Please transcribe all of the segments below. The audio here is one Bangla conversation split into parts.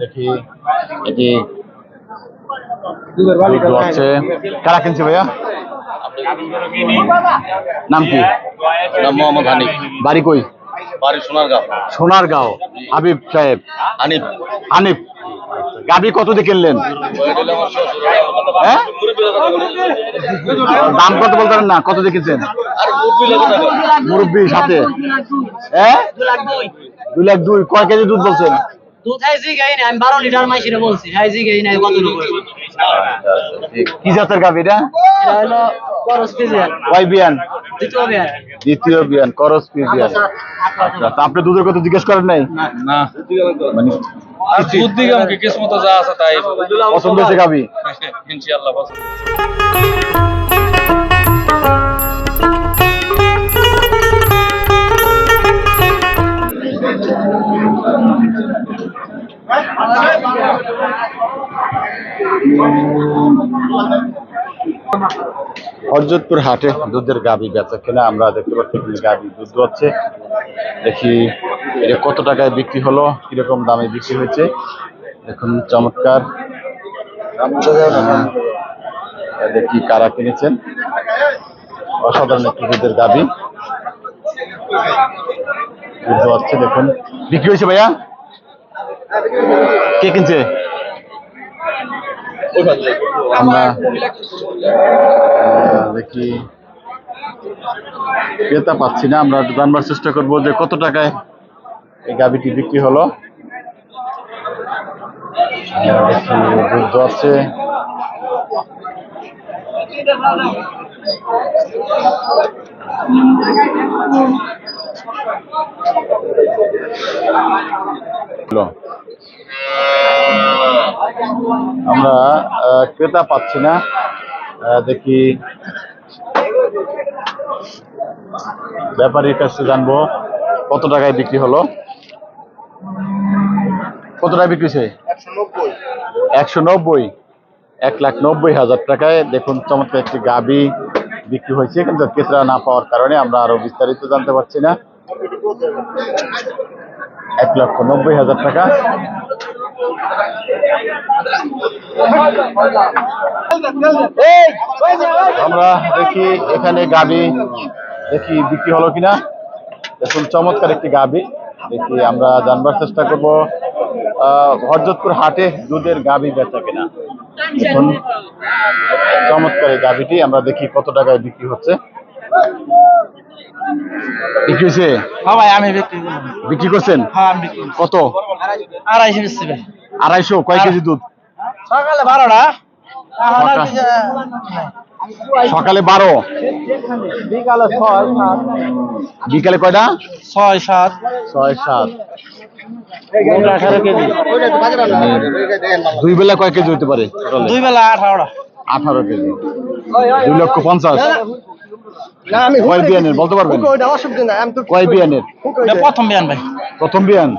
দেখি। এটি আছে। কারা কিনছে ভাইয়া? নাম কি? নাম মোহাম্মদ হানিফ। বাড়ি কই? বাড়ি সোনারগাঁও। সোনারগাঁও। হাবিব সাহেব। হানিফ। হানিফ। গাভী কত দিয়ে কিনলেন? হ্যাঁ? দাম কত বলতে পারেন না? কত দিয়ে কিনছেন? মুরব্বী সাথে হ্যাঁ দুই লাখ দুই। কয় কেজি দুধ বলছেন? কি জাতের গাভী এটা? দ্বিতীয় বিয়ান করস পি বিয়ান আচ্ছা তা আপনি দুধের কথা জিজ্ঞেস করেন নাই? না মানে আর দুধ কিসমত যা আছে তাই পছন্দ হয়েছে গাবি ইনশাআল্লাহ পছন্দ। হরজতপুর হাটে দুধের গাভী বেচা কেনা। আমরা দেখতে পাচ্ছি গাভী দুধ হচ্ছে। দেখি এটা কত টাকায় বিক্রি হলো, কীরকম দামে বিক্রি হয়েছে। দেখুন, চমৎকার। দেখি কারা কিনেছেন। অসাধারণ একটি দুধের গাভী। দুধ হচ্ছে, দেখুন। বিক্রি হয়েছে ভাইয়া? কে কিনছে? আমরা দেখি ক্রেতা পাচ্ছি না, আমরা জানবার চেষ্টা করব যে কত টাকায় এই গাভিটি বিক্রি হলো দুধ আছে। আমরা ক্রেতা পাচ্ছি না। দেখি। ব্যাপারীর কাছে জানব, কত টাকায় বিক্রি হলো? কত টাকায় বিক্রি হয়েছে? একশো নব্বই। এক লাখ নব্বই হাজার টাকায়। দেখুন, চমৎকার একটি গাবি বিক্রি হয়েছে, কিন্তু ক্রেতা না পাওয়ার কারণে আমরা আরও বিস্তারিত জানতে পারছি না। এক লক্ষ নব্বই হাজার টাকা। আমরা দেখি এখানে গাবি দেখি বিক্রি হলো কিনা। দেখুন চমৎকার একটি গাবি। দেখি আমরা জানবার চেষ্টা করব আহ, হরজতপুর হাটে দুধের গাবি বেচা কিনা। দেখুন চমৎকার এই গাবিটি। আমরা দেখি কত টাকায় বিক্রি হচ্ছে। বিক্রি হয়েছে? হ্যাঁ ভাই আমি বিক্রি বিক্রি করছেন? হ্যাঁ আমি বিক্রি কত? আড়াইশো বেশি ভাই। আড়াইশো? কয় কেজি দুধ? সকালে বারোটা। সকাল- বারো? বিকালে ছয় সাত। বিকালে কয়টা? ছয় সাত। ছয় সাত। দুই বেলা কয় কেজি হইতে পারে? দুই বেলা আঠারোটা। আঠারো কেজি। দুই লক্ষ পঞ্চাশ। না আমি কয় বিয়ানের? বলতে পারবেন? ওইটা অসুবিধা নাই আমি তো কয় বিয়ানের? প্রথম বিয়ান ভাই। প্রথম বিয়ান?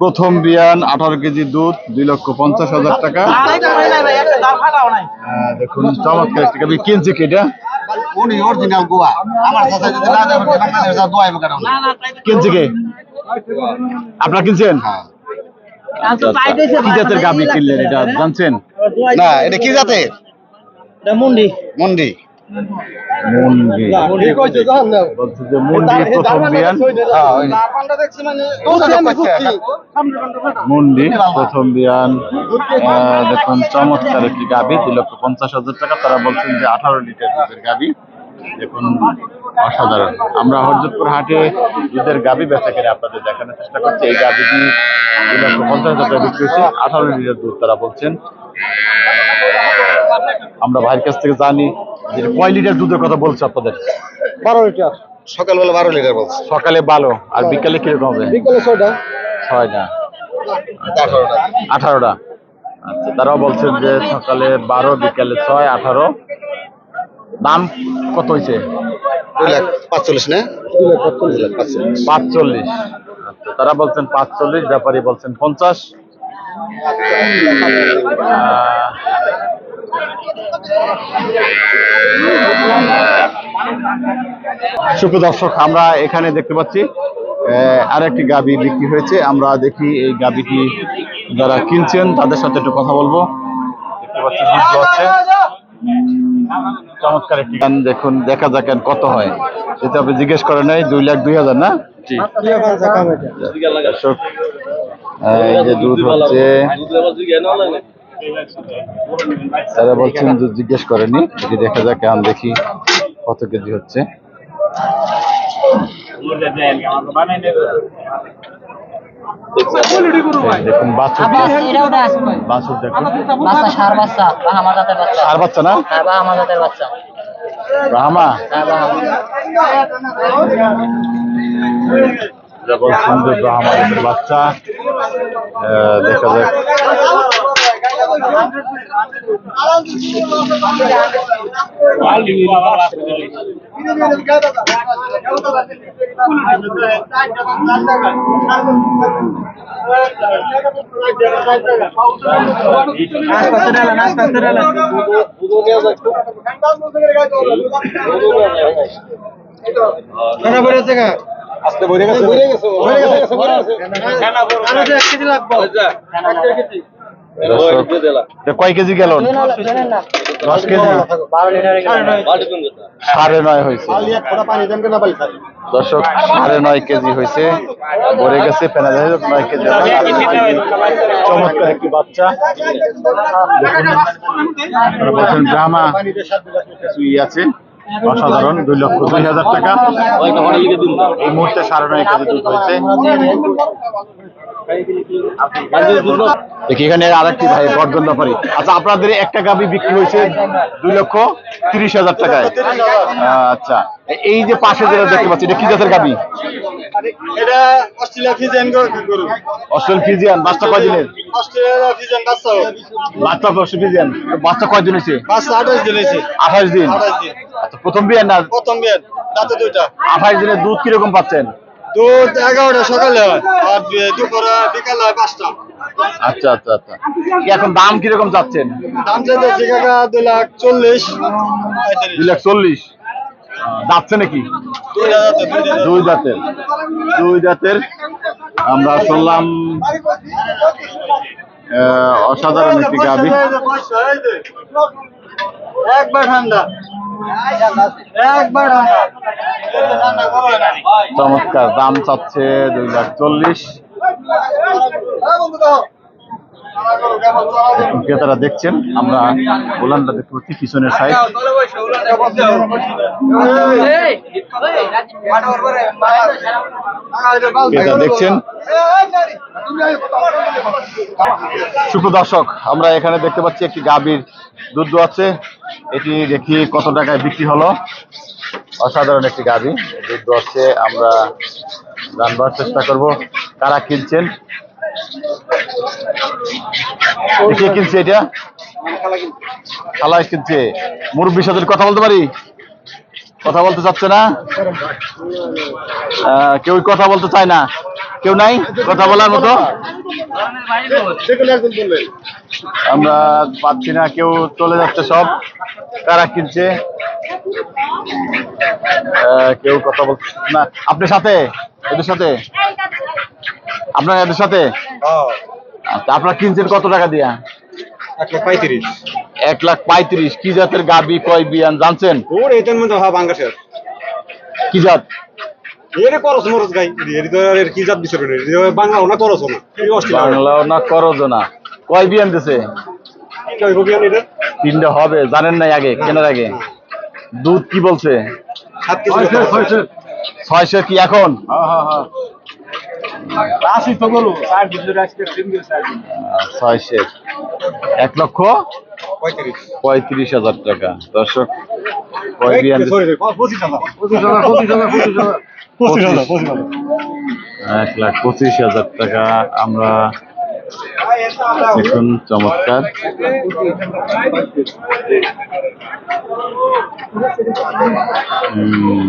প্রথম। বিয়ান আঠারো কেজি দুধ দুই লক্ষ পঞ্চাশ হাজার টাকা। দেখুন চমৎকার একটি গাভী কিনছে কি এটা? উনি অরিজিনাল গোয়া। আমার সাথে যদি না যাবে কেন? কিনছে কে? আপনারা কিনছেন? আচ্ছা। কি জাতের গাভী কিনলেন এটা? জানছেন? না এটা কি জাতে মুন্ডি। মন্ডি। মুন্ডি বলছে। যে মুন্ডি প্রথম বিয়ান মুন্ডি প্রথম বিয়ান আহ, দেখুন চমৎকার একটি গাভী দুই লক্ষ পঞ্চাশ হাজার টাকা। তারা বলছেন যে আঠারো লিটার দুধের গাভী দেখুন অসাধারণ। আমরা হরজতপুর হাটে দুধের গাভী বেচা কিনে আপনাদের দেখানোর চেষ্টা করছি। এই গাভীটি দুই লক্ষ পঞ্চাশ হাজার টাকা বিক্রি হয়েছে। আঠারো লিটার দুধ তারা বলছেন। আমরা ভাইয়ের কাছ থেকে জানি যে কয় লিটার দুধের কথা বলছে আপনাদের? বারো লিটার। সকালবেলা বারো লিটার বলছে। সকালে ভালো আর বিকালে কীরকম হবে? বিকালে ছয়টা। ছয়টা। আঠারোটা। আঠারোটা। আচ্ছা তারাও বলছেন যে সকালে বারো বিকালে ছয় আঠারো। দাম কত হয়েছে? পাঁচচল্লিশ না? পাঁচচল্লিশ। পাঁচচল্লিশ। আচ্ছা তারা বলছেন পাঁচচল্লিশ ব্যাপারী বলছেন পঞ্চাশ। সুপ্র দর্শক আমরা এখানে দেখতে পাচ্ছি আহ, আরেকটি গাবি বিক্রি হয়েছে। আমরা দেখি এই গাবিটি যারা কিনছেন তাদের সাথে একটু কথা বলব। দেখতে পাচ্ছি হচ্ছে। চমৎকার একটি গান দেখুন দেখা যাক কত হয়। যেটা আপনি জিজ্ঞেস করেন নাই দুই লাখ দুই হাজার না? জি। দর্শক এই যে দুধ হচ্ছে। স্যারা বলছেন দুধ জিজ্ঞেস করেনি এটি দেখা যাক এখন দেখি কত কেজি হচ্ছে। দেখুন বাছুর। বাছুর দেখুন। বাচ্চা সার বাচ্চা বাহামা জাতের বাচ্চা। আর বাচ্চা না? হ্যাঁ জাতের বাচ্চা। রামা হ্যাঁ বাহামা। যা বলছেন যে আমাদের বাচ্চা আহ, দেখা যাক আজকে বইরে গেছে। বইরে গেছে বইরে গেছে বইরে গেছে। দর্শক, এটা কয় কেজি গেল দশ কেজি? সাড়ে নয় হয়েছে। দর্শক সাড়ে নয় কেজি হয়েছে। ভরে গেছে পেনা নয় কেজি। চমৎকার একটি বাচ্চা। বলছেন ড্রামা কিছুই আছে। অসাধারণ, দুই লক্ষ দুই হাজার টাকা। এই মুহূর্তে সাড়ে নয় কেজি দুধ হয়েছে। দেখি, এখানে আরেকটি ভাই, বর্জন ব্যাপারে। আচ্ছা আপনাদের একটা গাবি বিক্রি হয়েছে দুই লক্ষ তিরিশ হাজার টাকায়। আচ্ছা। এই যে পাশে যেটা দেখতে পাচ্ছি এটা কি জাতের গাবি? এটা অস্ট্রেলিয়া ফিজিয়ান গরু। ফিজিয়ান বাচ্চা কয় দিনের অস্ট্রেলিয়া ফিজিয়ান বাচ্চা। বাচ্চা অস্ট্রেলিয়া ফিজিয়ান। বাচ্চা কয় দিন হয়েছে? বাচ্চা 28 দিন হয়েছে। 28 দিন? আচ্ছা প্রথম না? প্রথম দাঁতে দুইটা। 28 দিনের দুধ কীরকম পাচ্ছেন? দুধ 11টা সকালে হয় আর দুপুরে বিকালে আচ্ছা আচ্ছা আচ্ছা। এখন দাম কীরকম চাচ্ছেন? যাচ্ছেন দাম চাচ্ছে দু লাখ 40 2 লাখ 40 ডাকছে নাকি? দুই জাতের। দুই জাতের। আমরা শুনলাম অসাধারণ একটি গাবি একবার ঠান্ডা। চমৎকার দাম চাচ্ছে দুই লাখ চল্লিশ। ক্রেতারা দেখছেন, আমরা উলানটা দেখতে পাচ্ছি, পিছনের সাইড ক্রেতা দেখছেন। সুপ্রদর্শক আমরা এখানে দেখতে পাচ্ছি একটি গাভীর দুধ দোয়াচ্ছে এটি দেখি কত টাকায় বিক্রি হলো। অসাধারণ একটি গাভী। দুধ দোয়াচ্ছে আমরা জানবার চেষ্টা করব কারা কিনছেন। কে কিনছে এটা। খালাই কিনছে। মুরব্বীর সাথে কথা বলতে পারি? কথা বলতে চাচ্ছে না? কেউ কথা বলতে চায় না। কেউ নাই? কথা বলার মতো? আমরা পাচ্ছি না, কেউ চলে যাচ্ছে সব। কারা কিনছে? কেউ কথা বলছে না। আপনার সাথে? এদের সাথে? আপনার এদের সাথে? আচ্ছা আপনারা কিনছেন কত টাকা দিয়া? পঁয়ত্রিশ। এক লাখ পঁয়ত্রিশ কি জাতের গাবি কয় বিয়ান জানছেন? ওর এটার মধ্যে হওয়া বাঙ্গাসের কি জাত? এর করস মরস গাই এর কি জাত বিচার বাংলা না করস না। কয় বিয়ান দিছে? তিনটা হবে জানেন নাই আগে কেনার আগে? দুধ কি বলছে? ছয়শো কি এখন? আসি তো গরু আর বিদ্যুৎ আজকে তিন দিন। ছয়শো এক লক্ষ? পঁয়ত্রিশ। হাজার টাকা। দর্শক এক লাখ পঁচিশ হাজার টাকা। আমরা দেখুন চমৎকার। হুম।